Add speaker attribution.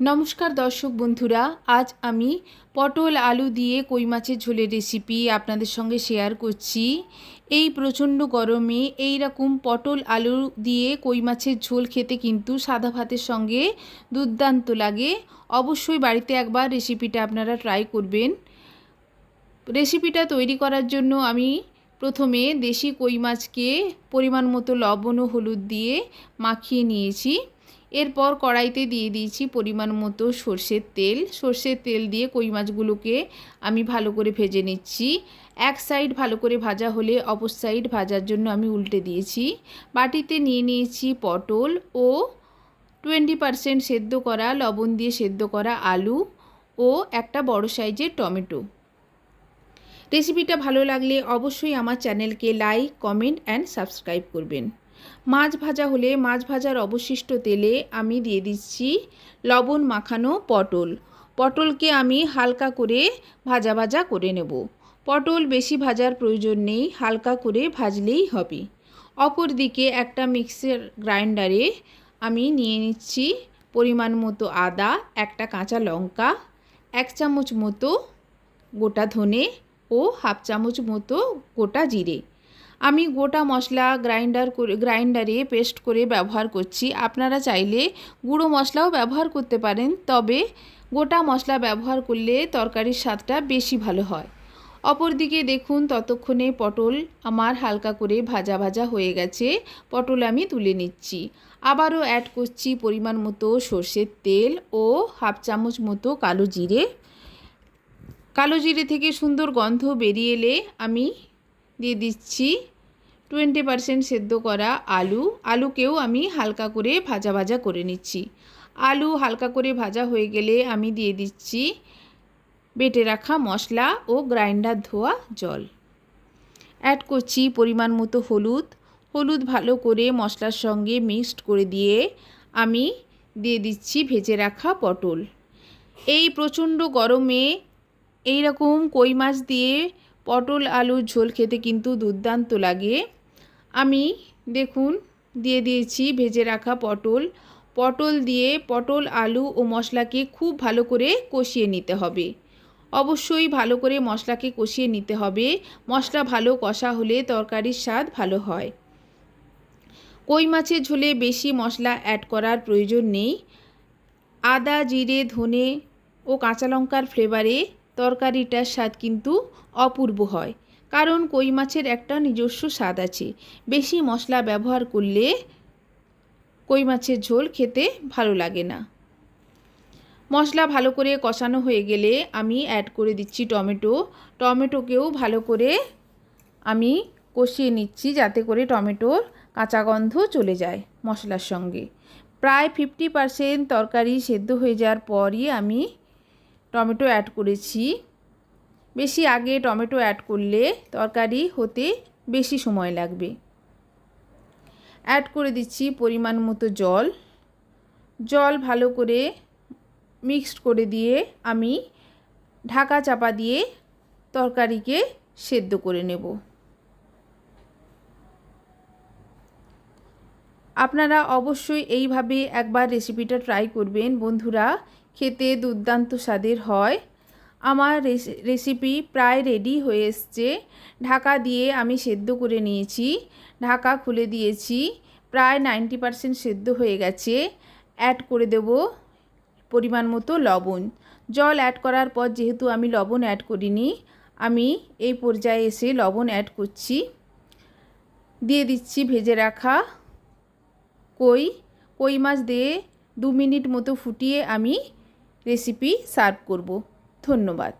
Speaker 1: নমস্কার দর্শক বন্ধুরা, আজ আমি পটল আলু দিয়ে কই মাছের ঝোলের রেসিপি আপনাদের সঙ্গে শেয়ার করছি। এই প্রচণ্ড গরমে এই রকম পটল আলু দিয়ে কই মাছের ঝোল খেতে কিন্তু সাদা ভাতের সঙ্গে দুর্দান্ত লাগে। অবশ্যই বাড়িতে একবার রেসিপিটা আপনারা ট্রাই করবেন। রেসিপিটা তৈরি করার জন্য আমি প্রথমে দেশি কই মাছকে পরিমাণ মতো লবণ ও হলুদ দিয়ে মাখিয়ে নিয়েছি। এরপর কড়াইতে দিয়ে দিয়েছি পরিমাণ মতো সর্ষের তেল। সর্ষের তেল দিয়ে কই মাছগুলোকে আমি ভালো করে ভেজে নিচ্ছি। এক সাইড ভালো করে ভাজা হলে অপর সাইড ভাজার জন্য আমি উল্টে দিয়েছি। বাটিতে নিয়ে নিয়েছি পটল ও টোয়েন্টি পারসেন্ট সেদ্ধ করা লবণ দিয়ে সেদ্ধ করা আলু ও একটা বড় সাইজের টমেটো। রেসিপিটা ভালো লাগলে অবশ্যই আমার চ্যানেলকে লাইক, কমেন্ট অ্যান্ড সাবস্ক্রাইব করবেন। মাছ ভাজা হলে মাছ ভাজার অবশিষ্ট তেলে আমি দিয়ে দিচ্ছি লবণ মাখানো পটল। পটলকে আমি হালকা করে ভাজা ভাজা করে নেব। পটল বেশি ভাজার প্রয়োজন নেই, হালকা করে ভাজলেই হবে। অপর দিকে একটা মিক্সার গ্রাইন্ডারে আমি নিয়ে নিচ্ছি পরিমাণ মতো আদা, একটা কাঁচা লঙ্কা, এক চামচ মতো গোটা ধনে ও হাফ চামচ মতো গোটা জিরে। আমি গোটা মশলা গ্রাইন্ডার করে, গ্রাইন্ডারে পেস্ট করে ব্যবহার করছি। আপনারা চাইলে গুঁড়ো মশলাও ব্যবহার করতে পারেন, তবে গোটা মশলা ব্যবহার করলে তরকারির স্বাদটা বেশি ভালো হয়। অপরদিকে দেখুন, ততক্ষণে পটল আমার হালকা করে ভাজা ভাজা হয়ে গেছে। পটল আমি তুলে নিচ্ছি। আবারও অ্যাড করছি পরিমাণ মতো সর্ষের তেল ও হাফ চামচ মতো কালো জিরে। কালো জিরে থেকে সুন্দর গন্ধ বেরিয়ে এলে আমি দিয়ে দিচ্ছি। টোয়েন্টি পারসেন্ট সেদ্ধ করা আলু। আলুকেও আমি হালকা করে ভাজা ভাজা করে নিচ্ছি। আলু হালকা করে ভাজা হয়ে গেলে আমি দিয়ে দিচ্ছি বেটে রাখা মশলা ও গ্রাইন্ডার ধোয়া জল। অ্যাড করছি পরিমাণ মতো হলুদ। হলুদ ভালো করে মশলার সঙ্গে মিক্সড করে দিয়ে আমি দিয়ে দিচ্ছি ভেজে রাখা পটল। এই প্রচণ্ড গরমে এই রকম কই মাছ দিয়ে পটল আলুর ঝোল খেতে কিন্তু দুর্দান্ত লাগে। আমি দেখুন, দিয়ে দিয়েছি ভেজে রাখা পটল। পটল দিয়ে পটল, আলু ও মশলাকে খুব ভালো করে কষিয়ে নিতে হবে। অবশ্যই ভালো করে মশলাকে কষিয়ে নিতে হবে। মশলা ভালো কষা হলে তরকারির স্বাদ ভালো হয়। কই মাছের ঝোলে বেশি মশলা অ্যাড করার প্রয়োজন নেই। আদা, জিরে, ধনে ও কাঁচা লঙ্কার ফ্লেভারে তরকারিটার স্বাদ কিন্তু অপূর্ব হয়। কারণ কই মাছের একটা নিজস্ব স্বাদ আছে। বেশি মশলা ব্যবহার করলে কই মাছের ঝোল খেতে ভালো লাগে না। মশলা ভালো করে কষানো হয়ে গেলে আমি অ্যাড করে দিচ্ছি টমেটো। টমেটোকেও ভালো করে আমি কষিয়ে নিচ্ছি যাতে করে টমেটোর কাঁচা গন্ধ চলে যায় মশলার সঙ্গে। প্রায় ফিফটি পারসেন্ট তরকারি সেদ্ধ হয়ে যাওয়ার পরই আমি টমেটো অ্যাড করেছি। বেশি আগে টমেটো অ্যাড করলে তরকারি হতে বেশি সময় লাগবে। অ্যাড করে দিচ্ছি পরিমাণ মতো জল। জল ভালো করে মিক্সড করে দিয়ে আমি ঢাকা চাপা দিয়ে তরকারিকে সেদ্ধ করে নেব। আপনারা অবশ্যই এইভাবে একবার রেসিপিটা ট্রাই করবেন। বন্ধুরা, খেতে দুর্দান্ত স্বাদের হয়। আমার রেসিপি প্রায় রেডি হয়ে এসছে। ঢাকা দিয়ে আমি সেদ্ধ করে নিয়েছি। ঢাকা খুলে দিয়েছি। প্রায় নাইনটি পারসেন্ট সেদ্ধ হয়ে গেছে। অ্যাড করে দেব পরিমাণ মতো লবণ। জল অ্যাড করার পর যেহেতু আমি লবণ অ্যাড করিনি, আমি এই পর্যায়ে এসে লবণ অ্যাড করছি। দিয়ে দিচ্ছি ভেজে রাখা কই কই মাছ দিয়ে দু মিনিট মতো ফুটিয়ে আমি রেসিপি সার্ভ করব। ধন্যবাদ।